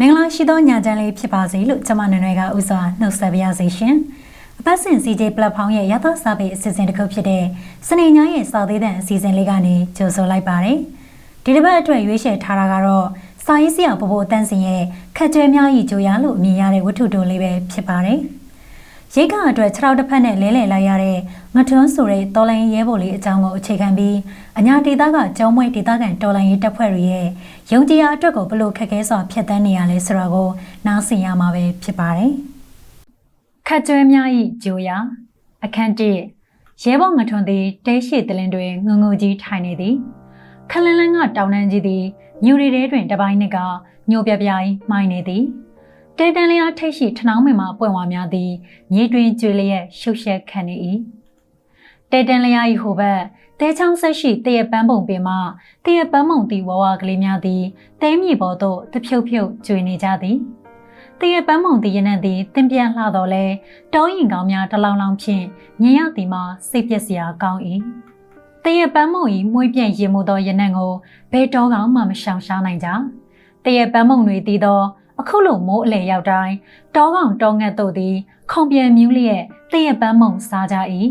မင်္ဂလာရှိသောညချမ်းလေးဖြစ်ပါစေလို့ကျွန်မနွယ်နွယ်ကဥစွာနှုတ်ဆက်ပါရစေရှင်။အပတ်စဉ် CJ platform ရဲ့ရသစာပေအစီအစဉ်တစ်ခုဖြစ်တဲ့စနေညရဲ့စာသေးတဲ့အစီအစဉ်လေးကနေကြိုဆိုလိုက်ပါတယ်။ဒီတစ်ပတ်အတွက်ရွေးချယ်ထားတာကတော့စာရေးဆရာဘဘတန်းစင်ရဲ့ခက်ကြွဲများဤကြိုရလို့အမည်ရတဲ့ဝတ္ထုတိုလေးပဲဖြစ်ပါတယ်။ ရိတ်ကအတွက်ခြေထောက်တစ်ဖက်နဲ့လဲလှယ်လိုက်ရတဲ့ငထွန်းဆိုတဲ့တော်လိုင်းရဲဘော်လေးအကြောင်းကိုအခြေခံပြီးအညာဒေသကကျောင်းမွေဒေသခံတော်လိုင်းရေးတပ်ဖွဲ့တွေရဲ့ယုံကြည်ရာအတွက်ကိုဘလို့ခက်ခဲစွာဖျက်ဆီးနေရလဲဆိုတာကိုနားဆင်ရမှာပဲဖြစ်ပါတယ်။ခက်ကြွဲများဤဂျိုယာအခန်း1ရဲဘော်ငထွန်းသည်တဲရှိတလင်းတွင်ငုံငုံကြီးထိုင်နေသည်ခလန်းလန်းကတောင်တန်းကြီးသည်ညူရီတဲတွင်တပိုင်းနှစ်ကညိုပြပြိုင်မှိုင်းနေသည်။ တဲတန်လျာထိတ်ရှိထနောင်းမင်မှာပွင့်ဝါများသည်မြေတွင်ကျွေလျက်ရှုပ်ရှက်ခံနေ၏တဲတန်လျာ၏ဟိုဘက်တဲချောင်းဆက်ရှိတရပန်းပုံပင်မှတရပန်းမုံတီဝဝကလေးများသည်တဲမြေပေါ်သို့တဖြုတ်ဖြုတ်ကျွေနေကြသည်တရပန်းမုံတီရနံ့သည်တင်ပြန်လှတော်လဲတောရင်ကောင်းများတလောင်လောင်ဖြင့်မြင်ရသည်မှာစိတ်ပျက်စရာကောင်း၏တရပန်းမုံ၏မွေးပြန့်ရင်မှုသောရနံ့ကိုဘယ်တော်ကောင်မှမရှောင်ရှားနိုင်ကြတရပန်းမုံတွေတည်သော အခုလိုမိုးအလေရောက်တိုင်းတောကောင်တောငတ်တို့သည် ခုံပြန်မြူးလျက်တရက်ပန်းမုံစားကြ၏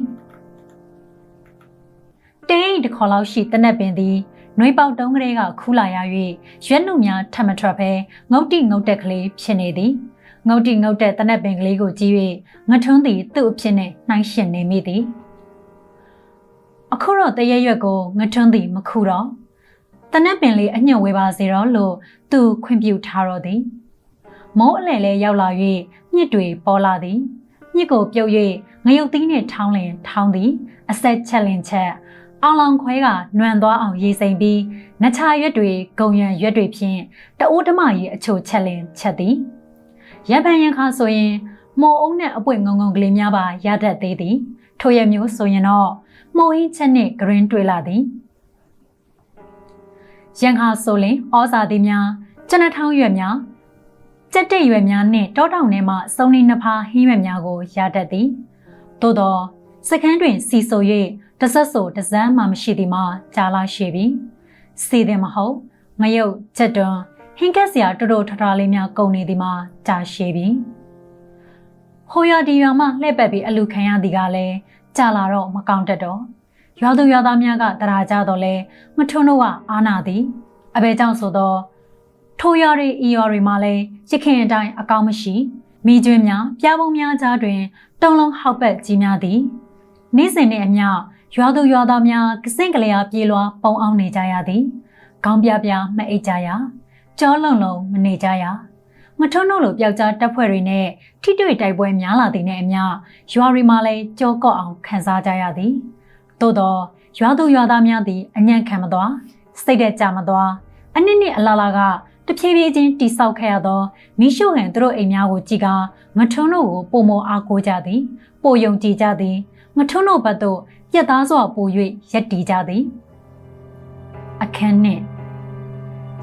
တေးတခေါ်လောက်ရှိတနက်ပင်သည်နှွေးပေါက်တုံးကလေးကခူးလာရ၍ရွက်နှုတ်များထမထွက်ပဲငုတ်တိငုတ်တက်ကလေးဖြစ်နေသည်ငုတ်တိငုတ်တက်တနက်ပင်ကလေးကိုကြည့်၍ငထွန်းသည်သူ့အဖြစ်နှင့်နှိုင်းရှင်နေမိသည်အခုတော့တရရွက်ကိုငထွန်းသည်မခုတော့တနက်ပင်လေးအညွန့်ဝေပါစေတော့လို့သူခွင့်ပြုထားတော့သည် မိုးအလဲလဲရောက်လာ၍မြစ်တွေပေါ်လာသည်မြစ်ကိုပြုတ်၍ငရုတ်သီးနှင့်ထောင်းလင်ထောင်းသည်အဆက်ချက်လင်ချက်အောင်လောင်ခွဲကနွံသွားအောင်ရေးစိမ်ပြီးနချာရွက်တွေဂုံရံရွက်တွေဖြင့်တအိုးဓမကြီးအချိုချက်လင်ချက်သည်ရပ်ပန်ရင်ခါဆိုရင်မော်အုံးနဲ့အပွင့်ငုံငုံကလေးများပါရတတ်သေးသည်ထိုရမျိုးဆိုရင်တော့မော်ဟင်းချက်နှင့်ဂရင်းတွေ့လာသည်ရန်ခါဆိုလင်ဩဇာသည်များကျနထောင်းရွက်များ ကြက်တဲ့ရွယ်များနှင့်တောတောင်ထဲမှစုံနေနှစ်ဖားဟင်းရွက်များကိုရတတ်သည်သို့သောစကန်းတွင်စီဆို၍တဆက်ဆိုတစမ်းမှမရှိသည်မှာကြာလာရှိပြီစီသည်မဟုတ်ငရုတ်ချက်တွန်းဟင်းကက်စရာတိုးတိုးထထလေးများကုန်နေသည်မှာကြာရှိပြီဟိုရဒီရွာမှလှည့်ပတ်ပြီးအလူခံရသည်ကလည်းကြာလာတော့မကောင်းတတ်တော့ရွာသူရွာသားများကတရာကြတော့လဲမထွန်းတို့ကအာနာသည်အဘဲကြောင့်ဆိုတော့ ထိုရွာတွေဤရွာတွေမှာလည်းရခင်အတိုင်းအကောင်းမရှိမိကျွင်းများပြားပုံများကြားတွင်တုံလုံးဟောက်ပတ်ကြီးများသည်နေ့စဉ်နှင့်အမျှရွာသူရွာသားများကစင့်ကလေးအားပြေးလွှာပုံအောင်နေကြရသည်ခေါင်းပြပြမအိတ်ကြရကြောလုံလုံမနေကြရမထွန်းတို့လိုပျောက်ကြားတပ်ဖွဲ့တွေနဲ့ထိတွေ့တိုက်ပွဲများလာသည်နဲ့အမျှရွာတွေမှာလည်းကြောကော့အောင်ခံစားကြရသည်သို့သောရွာသူရွာသားများသည်အညံ့ခံမသွားစိတ်တဲ့ကြမသွားအနည်းနည်းအလားလားက တဖြည်းဖြည်းချင်းတိဆောက်ခဲ့ရသောမိရှုဟန်သူတို့အိမ်များကိုကြည်ကာငထွန်းတို့ကိုပုံမအားကိုးကြသည်ပိုယုံကြည်ကြသည်ငထွန်းတို့ဘက်သို့ပြက်သားစွာပို၍ရက်တီကြသည်အခန်းနှင့်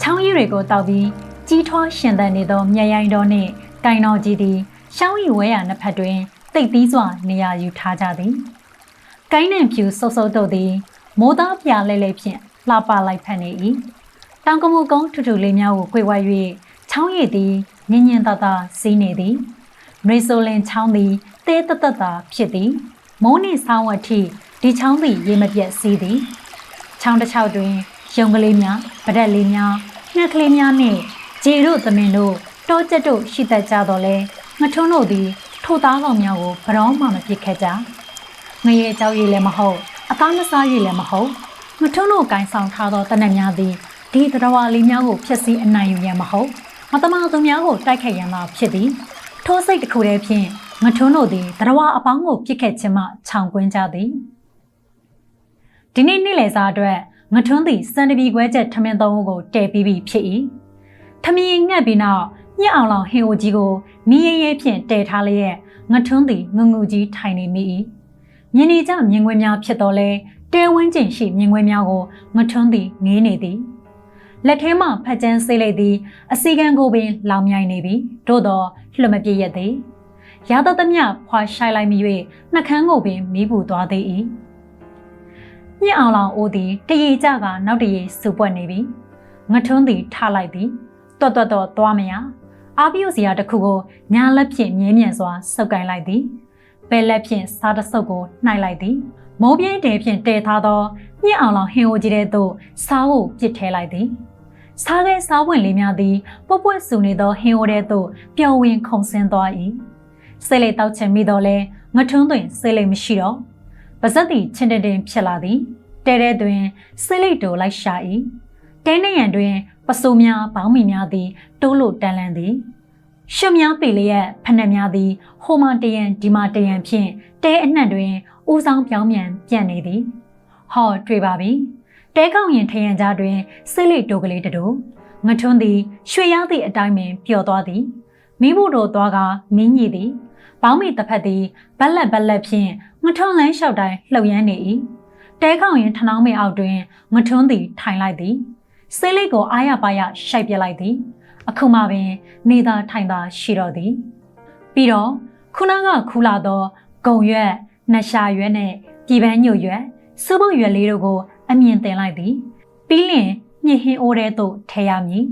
ချောင်းရည်တွေကိုတောက်ပြီးကြီးထွားရှင်သန်နေသောမြရိုင်းတော်နှင့်တိုင်တော်ကြီးသည်ရှောင်းရီဝဲရနှစ်ဖက်တွင်တိတ်သီးစွာနေရာယူထားကြသည်ကိုင်းနှံဖြူဆုပ်ဆုပ်တို့သည်မိုးသားပြလဲလဲဖြင့်လှပလိုက်ဖက်နေ၏ တောင်ကမူကုန်းထူထူလေးများကိုခွေဝိုက်၍ချောင်းရည်သည်ညင်ညင်သာသာစီးနေသည်မရေဆိုလင်ချောင်းသည်တဲတတသာဖြစ်သည်မုန်းနေဆောင်းအထိဒီချောင်းသည်ရေမပြတ်စီးသည်ချောင်းတစ်ချောင်းတွင်ရုံကလေးများပဒက်လေးများငှက်ကလေးများနှင့်ဂျေတို့သမင်တို့တောကျက်တို့ရှိတတ်ကြတော့လဲငထုံးတို့သည်ထိုသားကောင်များကိုဘရောမှမပစ်ခဲ့ကြငရေအကြောင်းရည်လည်းမဟုတ်အသားမစားရည်လည်းမဟုတ်ငထုံးတို့ကင်ဆောင်ထားသောတနက်များသည် ဒီတရဝလေးများကိုဖျက်ဆီးအနိုင်ယူရန်မဟုတ်မတမသူများကိုတိုက်ခိုက်ရန်သာဖြစ်သည်ထိုးစိတ်တစ်ခုတည်းဖြင့်ငထွန်းတို့သည်တရဝအပေါင်းကိုပြစ်ခတ်ခြင်းမှခြောင်ကွင်းကြသည်ဒီနေ့နေ့လယ်စာအတွက်ငထွန်းသည်စံတပီခွဲချက်ထမင်းသုံးကိုတဲပြီးပြီဖြစ်၏ထမင်းငှက်ပြီးနောက်ညက်အောင်လောင်ဟင်အိုကြီးကိုမီးရဲရဲဖြင့်တဲထားလျက်ငထွန်းသည်ငုံငူကြီးထိုင်နေမိ၏မြင်နေကြမြင်ကွင်းများဖြစ်တော်လဲတဲဝင်းကျင်ရှိမြင်ကွင်းများကိုငထွန်းသည်ငေးနေသည် လက်ထဲမှဖက်ကျန်းဆေးလိုက်သည်အစီကံကိုပင်လောင်မြိုင်နေပြီသို့တော့လှမပြည့်ရသည်ရသသမျှဖွာရှိုက်လိုက်မိ၍နှကန်းကိုပင်မီးပူသွားသေး၏ညစ်အောင်လောင်အိုးသည်တရေကြကနောက်တရေစူပွက်နေပြီငထွန်းသည်ထလိုက်သည်တွတ်တွတ်တော့သွားမရအာပြုစရာတစ်ခုကိုညာလက်ဖြင့်မြင်းမြန်စွာစုပ်ကိုင်လိုက်သည်ပဲလက်ဖြင့်စားတစ်စုပ်ကိုနှိုက်လိုက်သည်မိုးပြင်းတဲဖြင့်တဲထားသောညစ်အောင်လောင်ဟင်အိုကြီးတဲ့သို့စားဖို့ပစ်ထဲလိုက်သည် စားခဲစားဝင်လေးများသည်ပွက်ပွက်ဆူနေသောဟင်အိုတဲ့သို့ပျော်ဝင်ခုန်ဆင်းသွား၏စိတ်လေတောက်ချင်မိတော့လဲငထွန်းတွင်စိတ်လေမရှိတော့ပါဇက်သည်ချင်းတင်တင်ဖြစ်လာသည်တဲတဲတွင်စိတ်လေတိုလိုက်ရှာ၏တဲနေရန်တွင်ပစိုးများဘောင်းမီများသည်တိုးလို့တန်လန်းသည်ရှုံများပေလျက်ဖက်နှက်များသည်ဟိုမတရန်ဒီမတရန်ဖြင့်တဲအနှံ့တွင်ဦးဆောင်ပြောင်းပြန်ပြန့်နေသည်ဟောတွေ့ပါပြီ တဲကောင်းရင်ထရန်ကြားတွင်စိတ်လိတိုကလေးတူငထွန်းသည်ရွှေရောက်သည့်အတိုင်းပင်ပျော်သွားသည်မိဖို့တို့သွားကမင်းကြီးသည်ဘောင်းမီတစ်ဖက်သည်ဘက်လက်ဘက်လက်ဖြင့်ငထွန်းလန်းလျှောက်တိုင်းလှုပ်ရမ်းနေ၏တဲကောင်းရင်ထနောင်းမေအောက်တွင်ငထွန်းသည်ထိုင်လိုက်သည်စိတ်လိကိုအားရပါရရှိုက်ပြလိုက်သည် အခုမှပင် နေသာထိုင်သာရှိတော့သည် ပြီးတော့ခုနကခူလာသောဂုံရွက်နှရှာရွက်နဲ့ပြည်ပန်းညိုရွက်စပုတ်ရွက်လေးတို့ကို အမြင်တင်လိုက်သည်ပြီးလင်ညှင်ဟင်းအိုးထဲသို့ထဲရမည်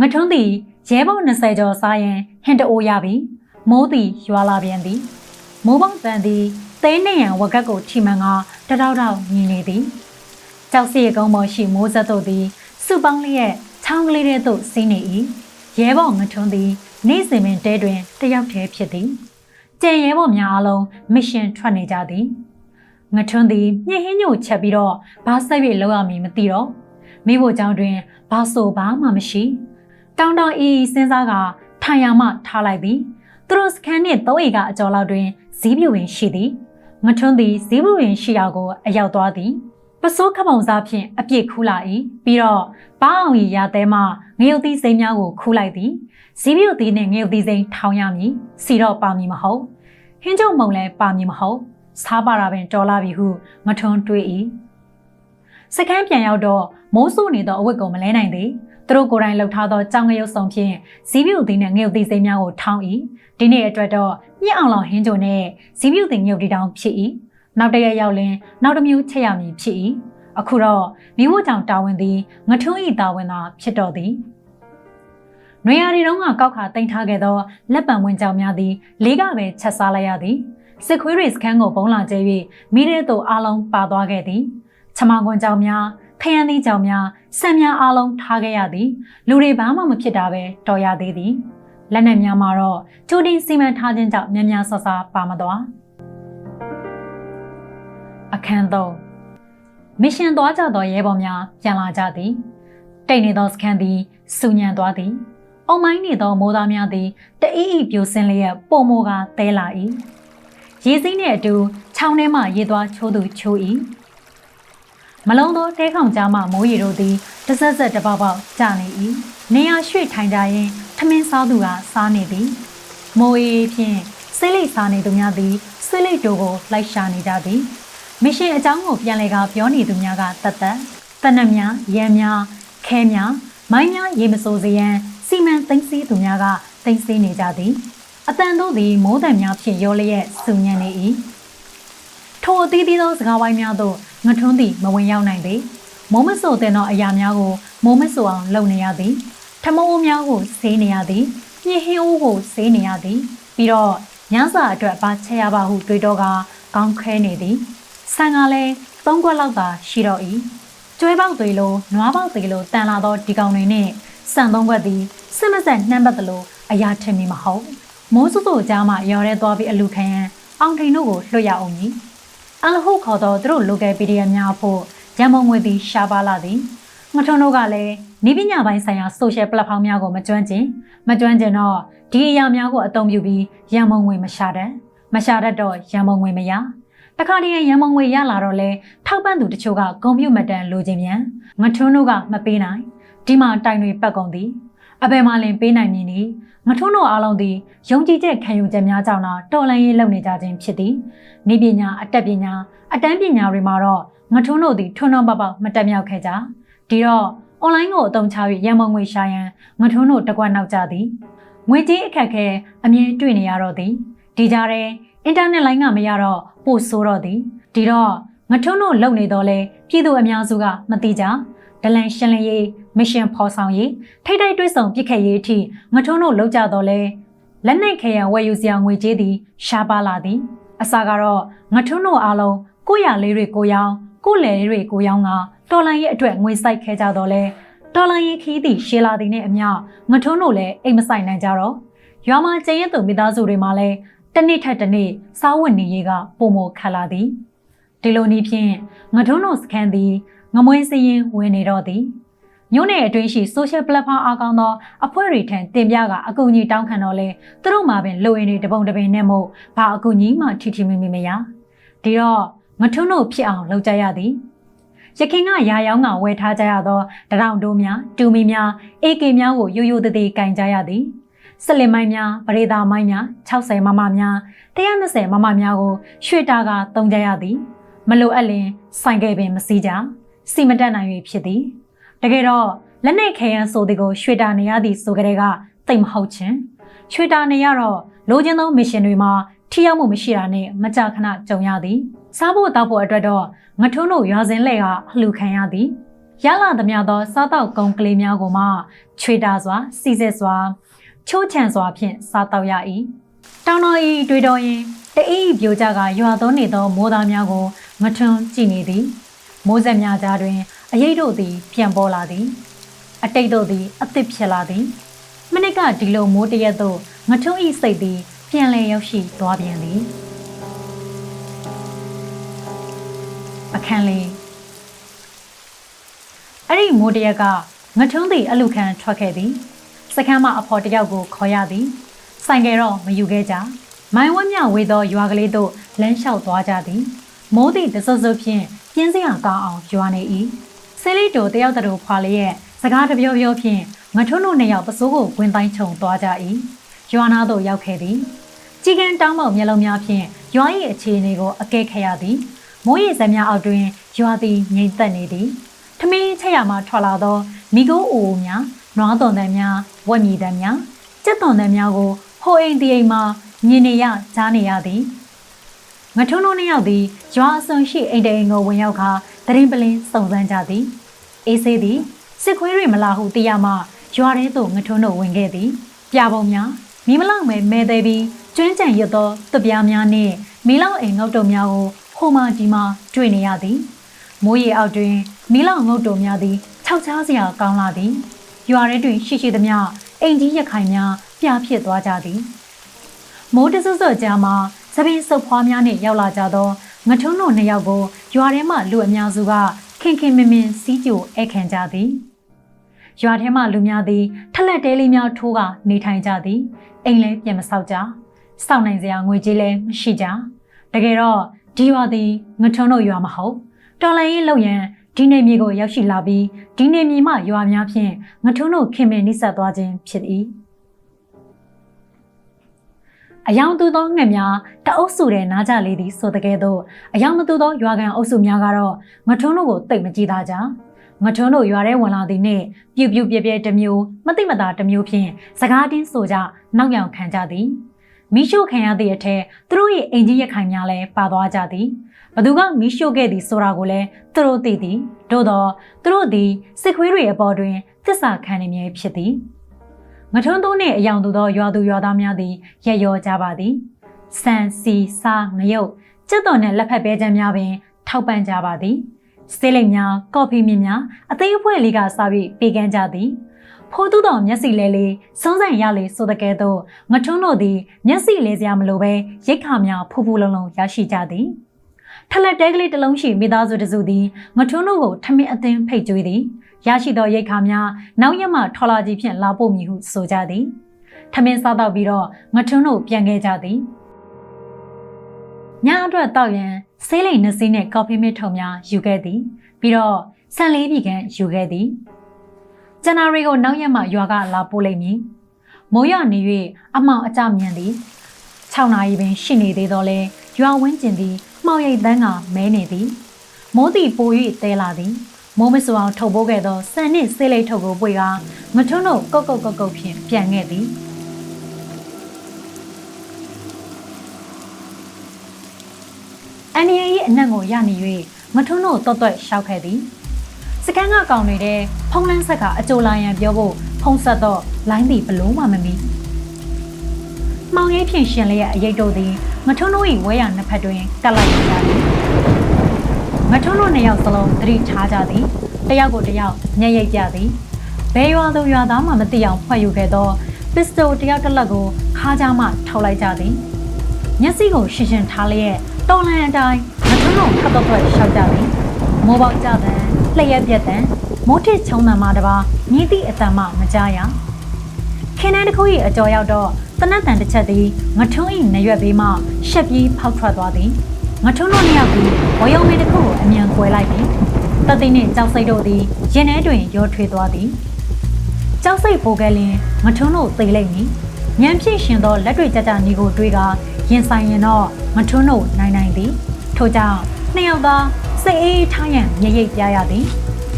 ငထွန်းသည်ရဲဘော်20ကျော်စားရင်ဟင်တအိုးရပြီမိုးသည်ရွာလာပြန်သည်မိုးပေါက်တန်သည်သိန်းနေရန်ဝကက်ကိုထိမှန်ကတတောက်တောက်မြင်နေသည်ကြောက်စီရကုန်းပေါ်ရှိမိုးဆက်တို့သည်စုပေါင်းလျက်ချောင်းကလေးတဲ့သို့စီးနေ၏ရဲဘော်ငထွန်းသည်နေ့စဉ်ပင်တဲတွင်တယောက်တည်းဖြစ်သည်ကျန်ရဲဘော်များအလုံးမစ်ရှင်ထွက်နေကြသည် ငထွန်းသည်ညှင်းဟင်းညိုချက်ပြီးတော့ဘာဆက်၍လောက်ရမည်မသိတော့မိဖို့ကြောင့်တွင်ဘာဆိုဘာမှမရှိတောင်းတောင်းအေးအေးစဉ်းစားကထိုင်ရမှထားလိုက်သည်သူတို့စကန်နှင့်သုံးဧကအကျော်လောက်တွင်ဇီးပြူပင်ရှိသည်ငထွန်းသည်ဇီးပြူပင်ရှိရာကိုအရောက်သွားသည်ပစိုးခပုံစားဖြင့်အပြစ်ခူးလာ၏ပြီးတော့ဘာအောင်ရီရသေးမှငရုတ်သီးစိမ်းများကိုခူးလိုက်သည်ဇီးပြုတ်သီးနှင့်ငရုတ်သီးစိမ်းထောင်ရမည်စီတော့ပါမည်မဟုတ်ဟင်းကျုံမုံလည်းပါမည်မဟုတ် စားပါတာပင်တော်လာပြီဟုမထွန်းတွေး၏စကန်းပြန်ရောက်တော့မိုးဆူနေသောအဝတ်ကိုမလဲနိုင်သေးသူတို့ကိုယ်တိုင်လှုပ်ထားသောကြောင်ငရုတ်ဆောင်ဖြင့်ဇီးပြုတ်သီးနှင့်ငရုတ်သီးစိမ်းများကိုထောင်း၏ဒီနေ့အတွက်တော့မြင့်အောင်လောင်ဟင်းကျုံနဲ့ဇီးပြုတ်သီးငရုတ်တီတောင်ဖြစ်၏နောက်တရက်ရောက်လင်နောက်တစ်မျိုးချက်ရမည်ဖြစ်၏အခုတော့မိဖို့ကြောင့်တာဝန်သည်ငထွန်းဤတာဝန်သာဖြစ်တော်သည်။နွေရာဒီတုန်းကကောက်ခါတင်ထားခဲ့သောလက်ပံဝင်ကြောင်များသည်လေးကပဲချက်စားလိုက်ရသည်။ စစ်ခွေးတွေစခန်းကိုပုံလာကျဲ၍မိတဲ့သို့အားလုံးပါသွားခဲ့သည်။ချမောင်ကွန်ကြောင်များခရမ်းသီးကြောင်များဆံများအားလုံးထားခဲ့ရသည်။လူတွေဘာမှမဖြစ်တာပဲတော်ရသေးသည်။လက်နက်များမှာတော့ချိုးတင်စီမံထားခြင်းကြောင့်များများဆဆပါမသွား။အခန်းသုံးမစ်ရှင်သွားကြသောရဲဘော်များပြန်လာကြသည်တိတ်နေသောစခန်းသည်စူညံသွားသည်အုံမိုင်းနေသောမိုးသားများသည်တအီးအီပြိုစင်းလျက်ပုံမိုကသဲလာ၏ ရေစိမ့်နှင့်အတူချောင်းထဲမှရေသွားချိုးသူချိုး၏မလုံးသောတဲခေါင်ကြားမှမိုးရီတို့သည်တဆက်ဆက်တပေါက်ပေါက်ကျနေ၏နေရာရွှေ့ထိုင်ကြရင်ထမင်းစားသူကစားနေသည်မိုးရီဖြင့်ဆိတ်လိတ်စားနေသူများသည်ဆိတ်လိတ်တို့ကိုလိုက်ရှာနေကြသည်မရှင်အကြောင်းကိုပြန်လည်ကပြောနေသူများကတတ်တတ်တနက်များရမ်းများခဲများမိုင်းများရေမစိုးစရန်စီမံသိမ့်စီသူများကသိမ့်စီနေကြသည် အတန်တို့သည်မိုးတံများဖြင့်ရောလျက်စုညံနေ၏ထိုအသီးသီးသောစကားဝိုင်းများသို့ငထွန်းသည်မဝင်ရောက်နိုင်သည်မိုးမဆိုတဲ့သောအရာများကိုမိုးမဆိုအောင်လုပ်နေရသည်ထမအိုးများကိုဆေးနေရသည်ညှင်းဟင်းအိုးကိုဆေးနေရသည် ပြီးတော့ညစာအတွက်ဘာချက်ရပါဟုတွေးတော့ကကောင်းခဲနေသည်ဆန်ကလည်းသုံးခွက်လောက်သာရှိတော့၏ကျွဲပေါက်တွေလိုနွားပေါက်တွေလိုတန်လာသောဒီကောင်တွေနှင့်ဆန်သုံးခွက်သည်စစ်မဆက်နှမ်းပတ်သလိုအရာထင်မီမဟုတ် မိုးစုစုကြားမှရော်ရဲသွားပြီးအလူခံရန်အောင်ထိန်တို့ကိုလွှတ်ရအောင်မည်အလဟုခေါ်သောသူတို့ local PDF များဖို့ရန်မုံငွေသည်ရှားပါလာသည်ငထွန်းတို့ကလည်းဤပညာပိုင်းဆိုင်ရာ social platform များကိုမကျွမ်းကျင်မကျွမ်းကျင်တော့ဒီအရာများကိုအသုံးပြုပြီးရန်မုံငွေမရှာတတ်မရှာတတ်တော့ရန်မုံငွေမရတခါတည်းရန်မုံငွေရလာတော့လဲထောက်ပံ့သူတချို့ကကွန်ပျူတာတန်လိုချင်ပြန်ငထွန်းတို့ကမပေးနိုင်ဒီမှာတိုင်တွေပတ်ကုန်သည် အဘယ်မှလင်ပေးနိုင်မည်နီငထွန်းတို့အားလုံးသည်ယုံကြည်ချက်ခံယူချက်များကြောင့်တော့တော်လန်ရေးလုပ်နေကြခြင်းဖြစ်သည်နေပညာအတတ်ပညာအတန်းပညာတွေမှာတော့ငထွန်းတို့သည်ထွန်းထွန်းပပမတက်မြောက်ခဲ့ကြဒီတော့ online ကိုအသုံးချ၍ရန်မုံငွေရှာရန်ငထွန်းတို့တကွက်နောက်ကြသည်ငွေကြေးအခက်ခဲအမြင်တွေ့နေရတော့သည်ဒီကြားထဲအင်တာနက်လိုင်းကမရတော့ပို့ဆိုးတော့သည်ဒီတော့ငထွန်းတို့လုံနေတော့လဲပြည်သူအများစုကမသိကြဒလန်ရှင်းလင်းရေး မမရှင်ဖော်ဆောင်ရေးထိတ်တိုက်တွဲဆောင်ပြစ်ခတ်ရေးအထိငထွန်းတို့လောက်ကြတော့လဲလက်နိုင်ခရံဝယ်ယူစရာငွေကြေးသည်ရှားပါလာသည် အစကတော့ငထွန်းတို့အားလုံးကိုရလေးတွေကိုရောင်းကိုလယ်လေးတွေကိုရောင်းကတော်လိုင်းရဲ့အတွက်ငွေစိုက်ခဲကြတော့လဲတော်လိုင်းရဲ့ခီးသည်ရှေးလာသည်နဲ့အမျှငထွန်းတို့လည်းအိမ်မဆိုင်နိုင်ကြတော့ရွာမှာကျင်းရသူမိသားစုတွေမှာလည်းတစ်နေ့ထက်တစ်နေ့စားဝတ်နေရေးကပုံမခတ်လာသည်ဒီလိုနည်းဖြင့်ငထွန်းတို့စခန်းသည်ငမွေးစရင်ဝင်နေတော့သည် မြို့နယ်အတွင်းရှိ social platform အားကောင်းသောအဖွဲ့တွေထံတင်ပြကအကူအညီတောင်းခံတော့လဲသူတို့မှာပင်လိုအင်တွေတပုံတပင်နဲ့မို့ဘာအကူအညီမှထိထိမိမိမရဒီတော့ငထွန်းတို့ဖြစ်အောင်လုပ်ကြရသည်ရခင်ကရာယောင်းကဝယ်ထားကြရသောတရောင်တိုးများတူမီများအေကေများကိုရိုးရိုးသေးသေးကင်ကြရသည်စလင်မိုင်းများပရိသာမိုင်းများ60မမများ120မမများကိုရွှေတာကတုံးကြရသည် မလိုအပ်လင်ဆိုင်ကယ်ပင်မစည်းကြစီမတက်နိုင်၍ဖြစ်သည် တကယ်တော့လက်နဲ့ခဲရန်ဆိုသည်ကိုရွှေတာနေရသည်ဆိုကြတဲ့ကတိတ်မဟုတ်ချင်းရွှေတာနေရတော့လိုချင်သောမစ်ရှင်တွေမှာထိရောက်မှုမရှိတာနဲ့မကြာခဏကြုံရသည်စားဖို့တောက်ဖို့အတွက်တော့ငထုံးတို့ရွာစင်းလှဲကအလှခံရသည်ရလာသမျှသောစားတောက်ကုံကလေးများကိုမှချွေတာစွာ စီစစ်စွာ ချိုးချံစွာဖြင့်စားတောက်ရ၏တောင်တော်ဤတွေ့တော်ရင်တအိပြိုကြကရွာသွန်းနေသောမိုးသားများကိုငထွန်းကြည့်နေသည် မိုးဆက်များကြားတွင်အရေးတို့သည် ပြန်ပေါ်လာသည် အတိတ်တို့သည်အသစ်ဖြစ်လာသည်မိနစ်ကဒီလိုမိုးတရက်သို့ငထွန်းဤစိတ်သည် ပြန်လည်ရောက်ရှိသွားပြန်သည်အခန်းလေးအဲ့ဒီမိုးတရက်ကငထုံးသည်အလူခံထွက်ခဲ့သည်စကမ်းမအဖော်တယောက်ကိုခေါ်ရသည်ဆိုင်ကယ်တော့မယူခဲ့ကြမိုင်းဝက်မြဝေသောရွာကလေးသို့လမ်းလျှောက်သွားကြသည်မိုးသည်တစွတ်စွတ်ဖြင့် ပြင်းစရာကောင်းအောင်ရွာနေ၏ဆဲလေးတို့တယောက်တည်းဖွာလေးရဲ့စကားတပြောပြောဖြင့်ငထုံးတို့နှစ်ယောက်ပစိုးကိုဝင်တိုင်းချုံသွားကြ၏ရွာနာသို့ရောက်ခဲ့သည်ကြီးကန်းတောင်းပေါက်မျက်လုံးများဖြင့်ရွာ၏အခြေအနေကိုအကဲခတ်ရသည်မိုးရေစက်များအောက်တွင်ရွာသည်ငြိမ်သက်နေသည်ထမင်းချက်ရမှထွက်လာသောမိโกအိုအိုများနွားသွန်တန်များဝက်မြည်တန်များကြက်သွန်တန်များကိုဟိုအိမ်တီအိမ်မှမြင်နေရကြားနေရသည် ငထုံးတို့နှစ်ယောက်သည်ရွာအစွန်ရှိအိမ်တိန်ကိုဝင်ရောက်ခါတရင်ပလင်းစုံစမ်းကြသည်အေးဆေးသည်စစ်ခွေးတွေမလာဟုသိရမှရွာထဲသို့ငထုံးတို့ဝင်ခဲ့သည်ပြပုံများမိမလောက်မဲမဲသေးပြီးကျွင်းကြံရသောတပြားများနှင့်မီလောက်အိမ်ငုတ်တုံများကိုဟိုမှဒီမှတွေ့နေရသည်မိုးရေအောက်တွင်မီလောက်ငုတ်တုံများသည်ခြောက်ချားစရာကောင်းလာသည်ရွာထဲတွင်ရှိရှိသမျှအိမ်ကြီးရခိုင်များပြဖြစ်သွားကြသည်မိုးတစွတ်စွတ်ကြားမှာ သပင်းစုပ်ဖွားများနှင့်ရောက်လာကြသောငထုံးတို့နှစ်ယောက်ကိုရွာထဲမှလူအများစုကခင်ခင်မင်မင်စီးကြိုဧခံကြသည်ရွာထဲမှလူများသည်ထလက်တဲလေးများထိုးကနေထိုင်ကြသည်အိမ်လည်းပြန်မဆောက်ကြစောင့်နိုင်စရာငွေကြေးလည်းမရှိကြတကယ်တော့ဒီရွာသည်ငထုံးတို့ရွာမဟုတ်တော်လိုင်းရေးလောက်ရန်ဒီနေမြေကိုရောက်ရှိလာပြီးဒီနေမြေမှရွာများဖြင့်ငထုံးတို့ခင်မင်နှိစက်သွားခြင်းဖြစ်၏ အယောင်သူသောငှက်များတအုပ်စုတဲ့နားကြလေးသည်ဆိုတကယ်တော့အယောင်မသူသောရွာကန်အုပ်စုများကတော့ငထုံးတို့ကိုတိတ်မကြည့်သားကြငထုံးတို့ရွာထဲဝင်လာသည်နှင့်ပြူပြူပြပြတစ်မျိုးမသိမသာတစ်မျိုးဖြင့်စကားတင်းဆိုကြနောက်ယောင်ခံကြသည်မိရှုခံရသည့်အထက်သူတို့ရဲ့အိမ်ကြီးရခိုင်များလည်းပါသွားကြသည်ဘသူကမီးရှို့ခဲ့သည်ဆိုတာကိုလည်းသူတို့သိသည်သို့တော့သူတို့သည်စစ်ခွေးတွေအပေါ်တွင်သစ္စာခံနေမြဲဖြစ်သည် ငထွန်းသုံးနှင့်အယောင်သူသောရွာသူရွာသားများသည်ရက်ရောကြပါသည်ဆန်စီစားငရုတ်ကြက်တော်နှင့်လက်ဖက်ပဲကြမ်းများပင် ထောက်ပံ့ကြပါသည်ဆေးလိမ်များကော်ဖီမြင့်များအသေးအဖွဲလေးကစားပြီးပေးကမ်းကြသည်ဖိုးသူတော်မျက်စိလဲလေးစုံးစံရလေဆိုတဲ့ကဲ့သို့ငထွန်းတို့သည်မျက်စိလဲစရာမလိုပဲရိတ်ခါများဖူဖူလုံးလုံးရရှိကြသည်ထလက်တဲကလေးတစ်လုံးရှိမိသားစုတစုသည်ငထွန်းတို့ကိုထမင်းအသင်းဖိတ်ကြွေးသည် ရရှိသောရိတ်ခါများနောက်ရက်မှထော်လာကြီးဖြင့်လာပို့မည်ဟုဆိုကြသည်ထမင်းစားတော့ပြီးတော့ငထွန်းတို့ပြန်ခဲ့ကြသည်ညအတွက်တောက်ရန်ဆေးလိမ်နှစည်းနဲ့ကော်ဖီမစ်ထုံများယူခဲ့သည် ပြီးတော့ဆန်လေးပြည်ကန်ယူခဲ့သည်ဇန်နဝါရီကိုနောက်ရက်မှရွာကလာပို့လိုက်မည်မိုးရနေ၍အမောင်အကြမြန်သည်6နာရီပင်ရှိနေသေးတော့လဲရွာဝင်းကျင်သည်မှောင်ရိပ်တန်းကမဲနေသည်မိုးသည်ပို၍တဲလာသည် မိုးမစွအောင်ထုတ်ပိုးခဲ့သောစံနှင့်ဆေးလိပ်ထုတ်ကိုပွေကငထွန်းတို့ကုတ်ကုတ်ကုတ်ကုတ်ဖြင့်ပြန်ခဲ့သည်အန်နီရဲ့အနံ့ကိုရနေ၍ငထွန်းတို့တော့တော့ရှောက်ခဲ့သည်စစကန်ကကောင်နေတဲ့ဖုံးလန်းဆက်ကအကြိုလာရန်ပြောဖို့ဖုံးဆက်တော့လိုင်းတီဘလုံးမှမမီမောင်ရိပ်ဖြင့်ရှင်လျက်အရေးတို့သည်မထွန်းတို့၏ဝဲရနှစ်ဖက်တွင်ကပ်လိုက်ကြသည် မထွန်းတို့နှစ်ယောက်စလုံးသတိထားကြသည်တယောက်ကိုတယောက်ညံ့ရိပ်ကြသည်ဘဲရွာသူရွာသားမှမသိအောင်ဖွက်ယူခဲ့သောပစ္စတိုတယောက်တစ်လက်ကိုခါးကြားမှထုတ်လိုက်ကြသည်မျက်စိကိုရှင်းရှင်းထားလျက်တော်လန်အတိုင်းမထွန်းတို့ခတ်တော့ထွက်ရှောက်ကြသည်မိုးပေါက်ကြတဲ့လျှက်ပြက်တဲ့မိုးထစ်ချုံတံမှတပါမြည်သည့်အတန်မှမကြားရခင်းတဲ့တစ်ခု၏အကြော်ရောက်တော့တနတ်တန်တစ်ချက်သည်ငထွန်း၏နရွက်ဘေးမှရှက်ပြီးဖောက်ထွက်သွားသည် ငထွန်းတို့နှစ်ယောက်သည်ဝယုံမေတစ်ခုကိုအမြန်ကွယ်လိုက်သည်တသိနှင့်ကြောက်စိတ်တို့သည်ရင်ထဲတွင်ရောထွေးသွားသည်ကြောက်စိတ်ပိုကလင်ငထွန်းတို့သေလိုက်မည်ညံဖြစ်ရှင်သောလက်တွေကြကြညီကိုတွေးကရင်ဆိုင်ရင်တော့ငထွန်းတို့နိုင်နိုင်သည်ထို့ကြောင့်နှစ်ယောက်သာစိတ်အေးထားရန်မြရိပ်ပြရသည်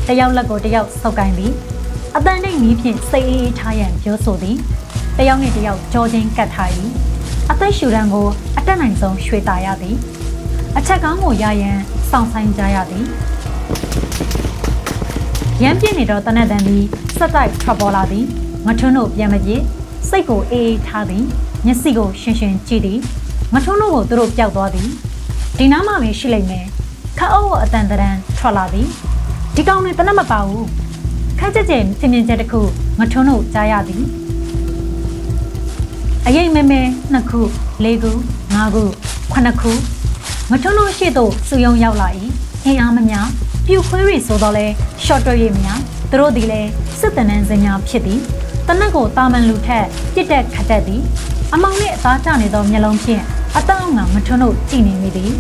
တယောက်လက်ကိုတယောက်ဆုပ်ကိုင်းသည်အတန်နဲ့နီးဖြင့်စိတ်အေးထားရန်ပြောဆိုသည်တယောက်နဲ့တယောက်ကြောချင်းကတ်ထား၏အသက်ရှူရန်ကိုအတက်နိုင်ဆုံးရွှေတာရသည် အချက်ကောင်းကိုရရန်စောင့်ဆိုင်ကြရသည်ရမ်းပြင်းနေတော့တနက်တန်သည်စက်တိုက်ထွက်ပေါ်လာသည်ငထွန်းတို့ပြန်မပြေစိတ်ကိုအေးအေးထားသည်မျက်စိကိုရှင်းရှင်းကြည့်သည်ငထွန်းတို့ကိုသူတို့ပျောက်သွားသည်ဒီနားမှာပဲရှိလိမ့်မယ်ခအုပ်အတန်တရန်ထွက်လာသည်ဒီကောင်နဲ့တနက်မပါဘူးခက်ကြက်ကြဲထင်မြင်ချက်တစ်ခုငထွန်းတို့ကြားရသည်အရေးမဲမဲနှစ်ခုလေးခုငါးခုခုနှစ်ခု ငထွန်းတို့ရှေ့သို့စူယုံရောက်လာ၏အင်အားမများပြူခွေးရီဆိုတော့လဲရှော့တွရများသူတို့သည်လဲစစ်တနန်းစင်များဖြစ်သည်တနက်ကိုတာမန်လူထက်ပြစ်တက်ခတ်တက်သည်အမောင်နှင့်အသားကျနေသောမျက်လုံးဖြင့်အတောင်ငါမထွန်းတို့ကြည်နေမိသည်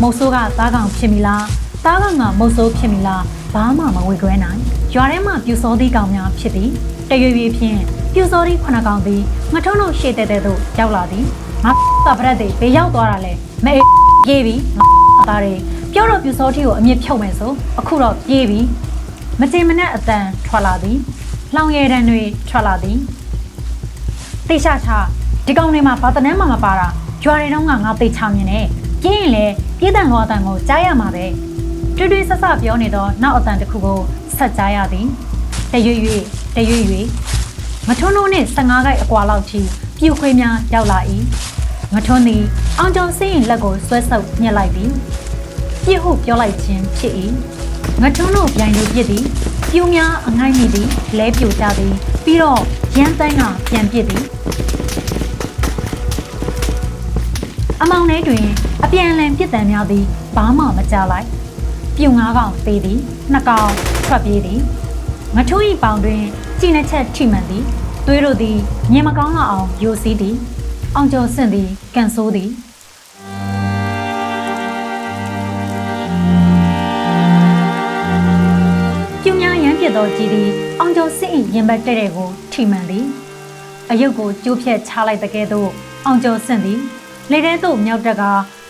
မုတ်ဆိုးကသားကောင်ဖြစ်မိလားသားကောင်ကမုတ်ဆိုးဖြစ်မိလားဘာမှမဝေခွဲနိုင်ရွာထဲမှာပြူစောသီးကောင်များဖြစ်သည်တရွေရွေဖြင့်ပြူစောသီးခုနှစ်ကောင်သည်ငထုံးတို့ရှေ့တဲ့တဲ့သို့ရောက်လာသည် ငါသပရက်တွေဘေးရောက်သွားတာလဲမအေးပြေးပြီငါသားတွေပြောတော့ပြူစောသီးကိုအမြင့်ဖြုတ်မယ်ဆိုအခုတော့ပြေးပြီမတင်မနဲ့အတန်ထွက်လာသည်လောင်ရည်တန်တွေထွက်လာသည်တိတ်ချချဒီကောင်တွေမှာဘာတနမ်းမှမပါတာကြွားတွေတော့ငါငါသိချမြင်နေပြင်းရင်လေပြေးတန်လောအတန်ကိုကြားရမှာပဲတွေ့တွေ့ဆဆပြောနေတော့နောက်အတန်တစ်ခုကိုဆက်ကြားရသည်တရွေ့ရွေ့တရွေ့ရွေ့မထွန်းတို့နှင့်15ခိုက်အကွာလောက်ထိပြူခွေးများရောက်လာ၏ မထွန်းသည်အောင်ကျော်စင်းရင်လက်ကိုဆွဲဆုပ်ညှက်လိုက်သည်ပြစ်ဟုပြောလိုက်ခြင်းဖြစ်၏ငထွန်းတို့ပြိုင်လို့ပြစ်သည်ပြူများအငိုက်မိသည်လဲပြိုကြသည်ပြီးတော့ရမ်းတန်းကပြန်ပြစ်သည်အမောင်ထဲတွင်အပြန်အလှန်ပြစ်ဒဏ်များသည်ဘာမှမကြလိုက်ပြုံငါးကောင်သေးသည်နှစ်ကောင်ထွက်ပြေးသည်ငထုံးဤပေါင်တွင်ကြည်နှချက်ထိမှန်သည်သွေးတို့သည်မြင်မကောင်းလောက်အောင်ယိုစီးသည် အောင်ကျော်ဆင့်သည်ကန်ဆိုးသည်ပြုံများရမ်းပြစ်သောကြည်သည်အောင်ကျော်ဆင့်၏ရင်ဘတ်တဲ့တဲ့ကိုထိမှန်သည်အယုတ်ကိုကျိုးဖြတ်ချလိုက်တဲ့ကဲ့သို့အောင်ကျော်ဆင့်သည်လေထဲသို့မြောက်တက်က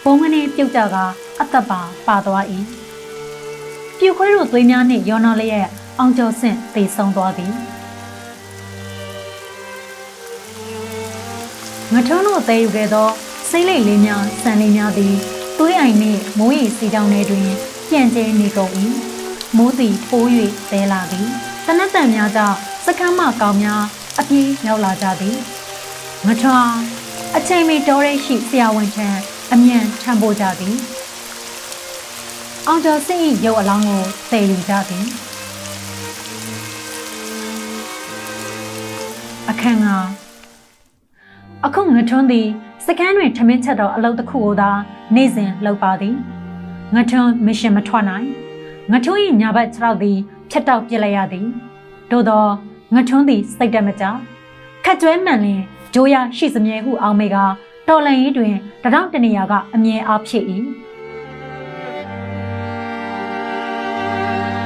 ဘုံကနေပြုတ်ကြကအသက်ပါပါသွား၏ပြူခွဲတို့သွေးများနှင့်ရောနှောလျက်အောင်ကျော်ဆင့်သေဆုံးသွားသည် ငထုံးတို့သေးယူခဲ့သောစိမ့်လိတ်လေးများစံလေးများသည်သွေးအိမ်နှင့်မိုးရီစီကြောင်းထဲတွင်ပြန့်ကျဲနေကုန်၏မိုးသည်ပိုး၍သဲလာသည်တနက်တန်များကြောင့်စကမ်းမကောင်များအပြေးရောက်လာကြသည်ငထွားအချိန်မီတော်ရဲရှိဆရာဝန်ထံအမြန်ထံပို့ကြသည်အောင်ကျော်စင့်၏ရုပ်အလောင်းကိုသယ်ယူကြသည်အခန်းက အခုငထွန်းသည်စကန်းတွင်ထမင်းချက်သောအလုပ်တစ်ခုကိုသာနေ့စဉ်လုပ်ပါသည်ငထွန်းမရှင်မထွက်နိုင်ငထွန်း၏ညာဘက်ခြေထောက်သည်ဖြတ်တောက်ပြစ်လိုက်ရသည်သို့သောငထွန်းသည်စိတ်တမကြခက်ကျွဲမှန်လင်ဂျိုးရရှိစမြဲဟုအောင်မေကတော်လန်ရေးတွင်တရောင့်တနေရာကအမြဲအားဖြစ်၏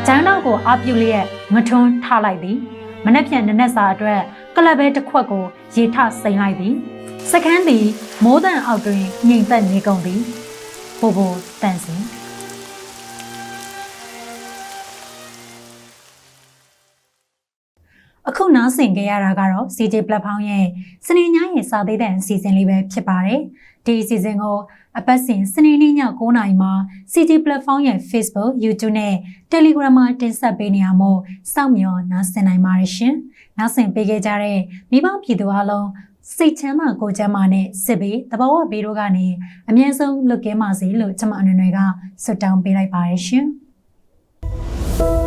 ကျန်းတော့ကိုအပြုလျက်ငထွန်းထလိုက်သည်မနှက်ပြန်နက်နက်စာအတွက် ကလပ်ဘဲတစ်ခွက်ကိုရေထစိန်လိုက်သည်စကန်းသည်မိုးတန်အောက်တွင်ငိမ်သက်နေကုန်သည်ပို့ပို့တန်စီအခုနားဆင်ကြရတာကတော့ CJ platform ရဲ့စနေညရဲ့စာသေးတဲ့အစီအစဉ်လေးပဲဖြစ်ပါတယ်။ဒီအစီအစဉ်ကိုအပတ်စဉ်စနေနေ့ည9:00နာရီမှာ CJ platform ရဲ့ Facebook, YouTube နဲ့ Telegram မှာတင်ဆက်ပေးနေရမို့စောင့်မျှော်နားဆင်နိုင်ပါတယ်ရှင်။ နားဆင်ပေးခဲ့ကြတဲ့မိဘပြည်သူအားလုံးစိတ်ချမ်းသာကိုယ်ချမ်းသာနဲ့စစ်ဘေးတဘာဝဘေးတို့ကနေအမြဲဆုံးလွတ်ကင်းပါစေလို့ကျွန်မအနွယ်ကဆွတောင်းပေးလိုက်ပါရရှင်။